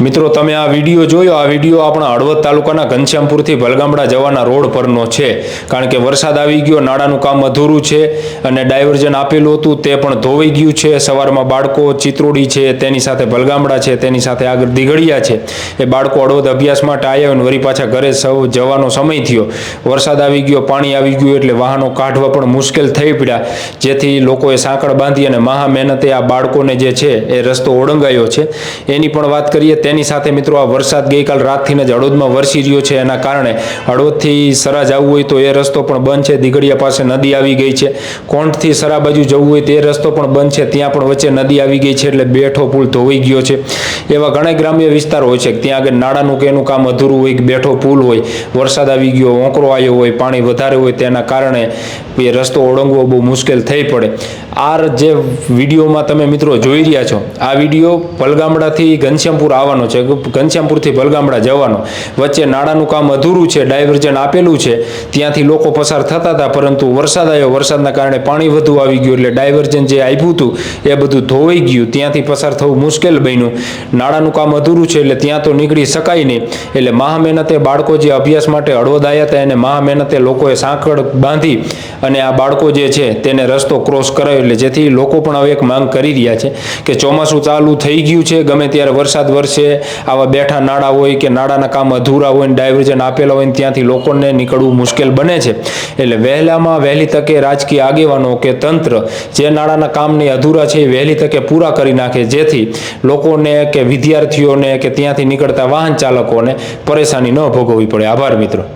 મિત્રો, તમે આ વીડિયો જોયો? આ વીડિયો આપણા હળવદ તાલુકાના ઘનશ્યામપુરથી ભલગામડા જવાના રોડ પરનો છે. કારણ કે વરસાદ આવી ગયો, નાળાનું કામ અધૂરું છે અને ડાયવર્ઝન આપેલું હતું, તે પણ ધોવાઈ ગયું છે. સવારમાં બાળકો ચિત્રોડી છે, તેની સાથે ભલગામડા છે, તેની સાથે આગળ દીઘડિયા છે. એ બાળકો હળવદ અભ્યાસ માટે આવ્યા અને વળી પાછા ઘરે સૌ જવાનો સમય થયો. વરસાદ આવી ગયો, પાણી આવી ગયું એટલે વાહનો કાઢવા પણ મુશ્કેલ થઈ પડ્યા. જેથી લોકોએ સાંકળ બાંધી અને મહા મહેનતે આ બાળકોને જે છે, એ રસ્તો ઓળંગાયો છે. એની પણ વાત કરીએ તેની સાથે મિત્રો આ વરસાદ ગઈકાલ રાતથી જ હળવદમાં વરસી રહ્યો છે. એના કારણે હળવદથી સરા જવું હોય તો એ રસ્તો પણ બંધ છે. દીઘડિયા પાસે નદી આવી ગઈ છે. કોંઠથી સરા બાજુ જવું હોય તે રસ્તો પણ બંધ છે. ત્યાં પણ વચ્ચે નદી આવી ગઈ છે એટલે બેઠો પુલ ધોવાઈ ગયો છે. એવા ઘણા ગ્રામ્ય વિસ્તાર હોય છે. ત્યાં આગળ નાળાનું કે એનું કામ અધૂરું હોય કે બેઠો પુલ હોય, વરસાદ આવી ગયો, ઓંકરો આવ્યો હોય, પાણી વધારે હોય તેના કારણે એ રસ્તો ઓળંગવો બહુ મુશ્કેલ થઈ પડે. આ જે વિડીયોમાં તમે મિત્રો જોઈ રહ્યા છો, આ વીડિયો પલગામડાથી ઘનશ્યામપુર આવવાનો છે. ઘનશ્યામપુરથી ભલગામડા જવાનો. વચ્ચે નાળાનું કામ અધૂરું છે, ડાયવર્ઝન આપેલું છે. ત્યાંથી લોકો પસાર થતા હતા, પરંતુ વરસાદ આવ્યો. વરસાદના કારણે પાણી વધુ આવી ગયું એટલે ડાયવર્ઝન જે આપ્યું હતું, એ બધું ધોવાઈ ગયું. ત્યાંથી પસાર થવું મુશ્કેલ બન્યું. નાળાનું કામ અધૂરું છે એટલે ત્યાં તો નીકળી શકાય નહીં. એટલે મહા મહેનતે બાળકો જે અભ્યાસ માટે હળવદ આવ્યા હતા, એને મહા મહેનતે લોકોએ સાંકળ બાંધી અને આ બાળકો જે છે, તેને રસ્તો ક્રોસ કરાયો. એટલે જેથી લોકો પણ હવે એક માંગ કરી રહ્યા છે કે ચોમાસું ચાલુ થઈ ગયું છે, ગમે ત્યારે વરસાદ વરસે આવા બેઠા નાળા હોય કે નાળાના કામ અધૂરા હોય ને ડાયવર્ઝન આપેલા હોય ત્યાંથી લોકોને નીકળવું મુશ્કેલ બને છે. એટલે વહેલામાં વહેલી તકે રાજકીય આગેવાનો કે તંત્ર જે નાળાના કામને અધૂરા છે એ વહેલી તકે પૂરા કરી નાખે, જેથી લોકોને કે વિદ્યાર્થીઓને કે ત્યાંથી નીકળતા વાહન ચાલકોને પરેશાની ન ભોગવવી પડે. આભાર મિત્રો.